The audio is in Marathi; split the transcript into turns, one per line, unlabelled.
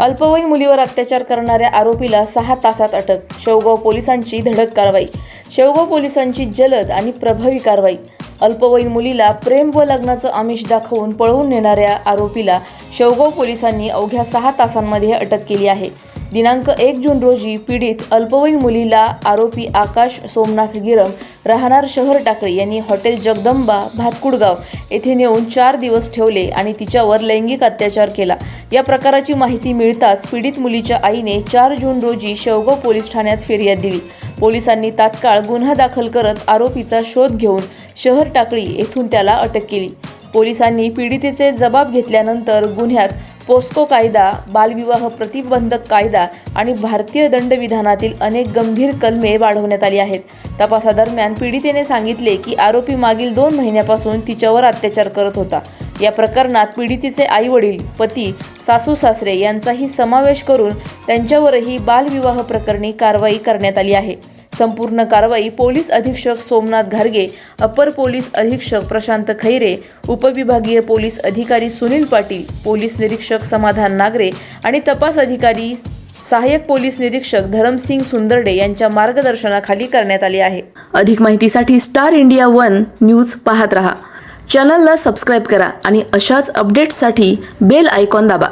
अल्पवयीन मुलीवर अत्याचार करणाऱ्या आरोपीला सहा तासात अटक. शेवगाव पोलिसांची धडक कारवाई. शेवगाव पोलिसांची जलद आणि प्रभावी कारवाई. अल्पवयीन मुलीला प्रेम व लग्नाचं आमिष दाखवून पळवून नेणाऱ्या आरोपीला शेवगाव पोलिसांनी अवघ्या सहा तासांमध्ये अटक केली आहे. दिनांक एक जून रोजी पीडित अल्पवयीन मुलीला आरोपी आकाश सोमनाथ गिरम राहणार शहर टाकळी यांनी हॉटेल जगदंबा भातकुडगाव येथे नेऊन चार दिवस ठेवले आणि तिच्यावर लैंगिक अत्याचार केला. या प्रकाराची माहिती मिळताच पीडित मुलीच्या आईने चार जून रोजी शेवगाव पोलीस ठाण्यात फिर्याद दिली. पोलिसांनी तात्काळ गुन्हा दाखल करत आरोपीचा शोध घेऊन शहर टाकळी येथून त्याला अटक केली. पोलिसांनी पीडितेचे जबाब घेतल्यानंतर गुन्ह्यात पोस्को कायदा बालविवाह प्रतिबंधक कायदा आणि भारतीय दंडविधानातील अनेक गंभीर कलमे वाढवण्यात आली आहेत. तपासादरम्यान पीडितेने सांगितले की आरोपी मागील दोन महिन्यापासून तिच्यावर अत्याचार करत होता. या प्रकरणात पीडितेचे आई वडील पती सासू सासरे यांचाही समावेश करून त्यांच्यावरही बालविवाह प्रकरणी कारवाई करण्यात आली आहे. संपूर्ण कारवाई पोलीस अधीक्षक सोमनाथ घारगे अपर पोलीस अधीक्षक प्रशांत खैरे उपविभागीय पोलीस अधिकारी सुनील पाटील पोलीस निरीक्षक समाधान नागरे आणि तपास अधिकारी सहाय्यक पोलीस निरीक्षक धरमसिंग सुंदरडे यांच्या मार्गदर्शनाखाली करण्यात आली आहे. अधिक माहितीसाठी स्टार इंडिया वन न्यूज पाहत रहा. चॅनलला सबस्क्राईब करा आणि अशाच अपडेट्ससाठी बेल आयकॉन दाबा.